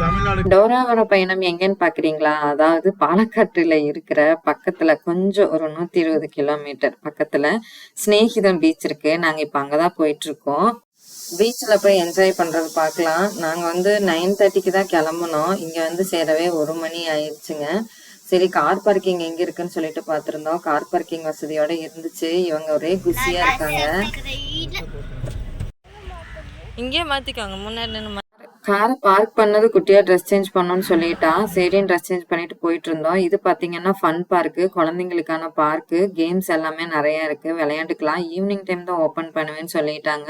தமிழ்நாடு டோராவோட பயணம் எங்கன்னு பாக்குறீங்களா? அதாவது பாலக்காட்டுல இருக்கிற பக்கத்துல கொஞ்சம் ஒரு நூத்தி இருபது கிலோமீட்டர் பக்கத்துல சிநேகிதம் பீச் இருக்கு. நாங்க இப்ப அங்கதான் போயிட்டு இருக்கோம் பீச்ல போய் என்ஜாய் பண்றது பார்க்கலாம் நாங்க வந்து நைன் தேர்ட்டிக்கு தான் கிளம்புனோம். இங்க வந்து சேரவே ஒரு மணி ஆயிடுச்சுங்க சரி கார் பார்க்கிங் எங்க இருக்குன்னு சொல்லிட்டு பார்த்திருந்தோம் கார் பார்க்கிங் வசதியோட இருந்துச்சு. இவங்க ஒரே குசியா இருக்காங்க. இங்கே மாத்திக்கோங்க. முன்னாடி நின்று காரை பார்க் பண்ணது குட்டியா ட்ரெஸ் சேஞ்ச் பண்ணணும்னு சொல்லிட்டா. சரின்னு ட்ரெஸ் சேஞ்ச் பண்ணிட்டு போயிட்டு இருந்தோம். இது பாத்தீங்கன்னா ஃபன் பார்க்கு குழந்தைங்களுக்கான பார்க்கு கேம்ஸ் எல்லாமே நிறைய இருக்கு. விளையாண்டுக்கலாம். ஈவினிங் டைம் தான் ஓப்பன் பண்ணுவேன்னு சொல்லிட்டாங்க.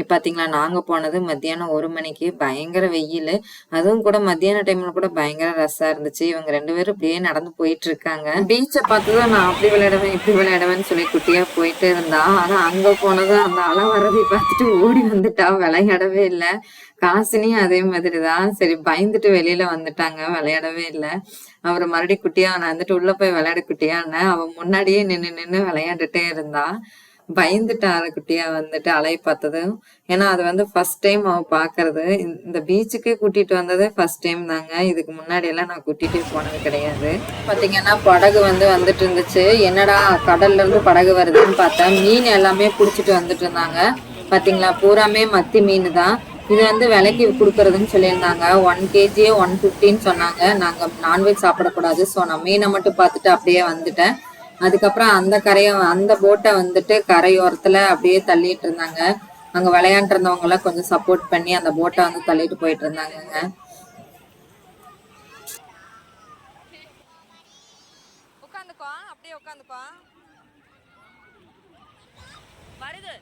இப்போ பாத்தீங்களா நாங்க போனது மத்தியானம் ஒரு மணிக்கு. பயங்கர வெயில். அதுவும் கூட மத்தியான டைம்ல கூட பயங்கர ரஷ்ஷாக இருந்துச்சு. இவங்க ரெண்டு பேரும் இப்படியே நடந்து போயிட்டு இருக்காங்க. பீச்சை பார்த்ததும் நான் அப்படி விளையாடுவேன் இப்படி விளையாடுவேன்னு சொல்லி குட்டியா போயிட்டு இருந்தா. ஆனா அங்க போனதும் அந்த அலை வரதை பார்த்துட்டு ஓடி வந்துட்டா. விளையாடவே இல்லை. காசினியும் அதே மாதிரி தான் சரி பயந்துட்டு வெளியில வந்துட்டாங்க. விளையாடவே இல்லை. அவர் மறுபடியும் குட்டியா நான் வந்துட்டு உள்ள போய் விளையாட குட்டியான்னு அவன் முன்னாடியே நின்று நின்று விளையாண்டுட்டே இருந்தா பயந்துட்டாரு குட்டியா வந்துட்டு அலை பார்த்ததும். ஏன்னா அது வந்து ஃபர்ஸ்ட் டைம் அவன் பாக்குறது. இந்த பீச்சுக்கு கூட்டிட்டு வந்ததே ஃபர்ஸ்ட் டைம் தாங்க. இதுக்கு முன்னாடி எல்லாம் நான் கூட்டிட்டு போனது கிடையாது. பாத்தீங்கன்னா படகு வந்து வந்துட்டு இருந்துச்சு. என்னடா கடல்ல இருந்து படகு வருதுன்னு பார்த்தா மீன் எல்லாமே புடிச்சிட்டு வந்துட்டு இருந்தாங்க. பாத்தீங்களா? பூராமே மத்தி மீன் தான் இது வந்து விலைக்கு கொடுக்கறதுன்னு சொல்லியிருந்தாங்க. ஒன் கேஜியே ஒன் ஃபிஃப்டின்னு சொன்னாங்க. நாங்கள் நான்வெஜ் சாப்பிடக்கூடாது. ஸோ நான் மீனை மட்டும் பார்த்துட்டு அப்படியே வந்துட்டேன். அதுக்கப்புறம் அந்த கரையை அந்த போட்டை வந்துட்டு கரையோரத்தில் அப்படியே தள்ளிட்டு இருந்தாங்க. அங்கே விளையாண்டு இருந்தவங்க கொஞ்சம் சப்போர்ட் பண்ணி அந்த போட்டை வந்து தள்ளிட்டு போயிட்டு இருந்தாங்கங்க உட்காந்துக்கோ அப்படியே உட்காந்துக்கோ. வருது.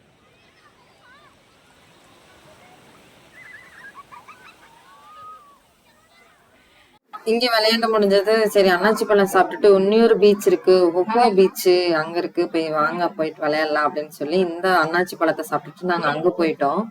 இங்க விளையாண்டு முடிஞ்சது. சரி அண்ணாச்சி பழம் சாப்பிட்டுட்டு இன்னொரு பீச் இருக்கு. ஒப்போ பீச் அங்க இருக்கு. போய் வாங்க போயிட்டு விளையாடலாம் அப்படின்னு சொல்லி இந்த அண்ணாச்சி பழத்தை சாப்பிட்டுட்டு நாங்க அங்க போயிட்டோம்.